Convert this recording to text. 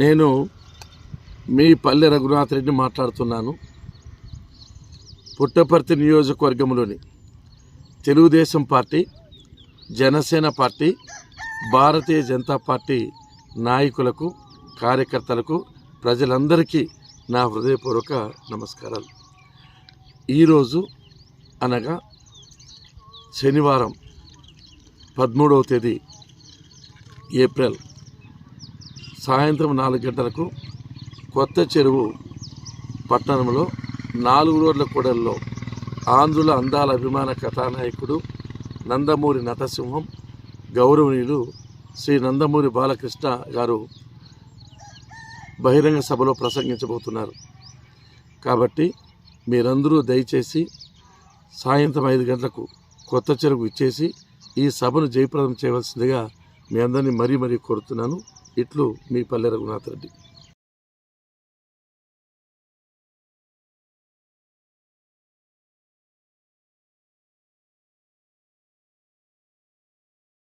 నేను మీ పల్లె రఘునాథ్ రెడ్డి మాట్లాడుతున్నాను. పుట్టపర్తి నియోజకవర్గంలోని Telugu Desam party Janasena party Bharatiya Janata party నాయకులకు కార్యకర్తలకు ప్రజలందరికీ నా హృదయపూర్వక నమస్కారాలు. ఈరోజు అనగా శనివారం పదమూడవ తేదీ ఏప్రిల్ సాయంత్రం నాలుగు గంటలకు కొత్త చెరువు పట్టణంలో నాలుగు రోడ్ల కూడల్లో ఆంధ్రుల అందాల అభిమాన కథానాయకుడు నందమూరి నటసింహం గౌరవనీయులు శ్రీ నందమూరి బాలకృష్ణ గారు బహిరంగ సభలో ప్రసంగించబోతున్నారు. కాబట్టి మీరందరూ దయచేసి సాయంత్రం ఐదు గంటలకు కొత్త చెరువు ఇచ్చేసి ఈ సభను జయప్రదం చేయవలసిందిగా మీ అందరినీ మరీ మరీ కోరుతున్నాను. ఇట్లు మీ పల్లె రఘునాథ్ రెడ్డి.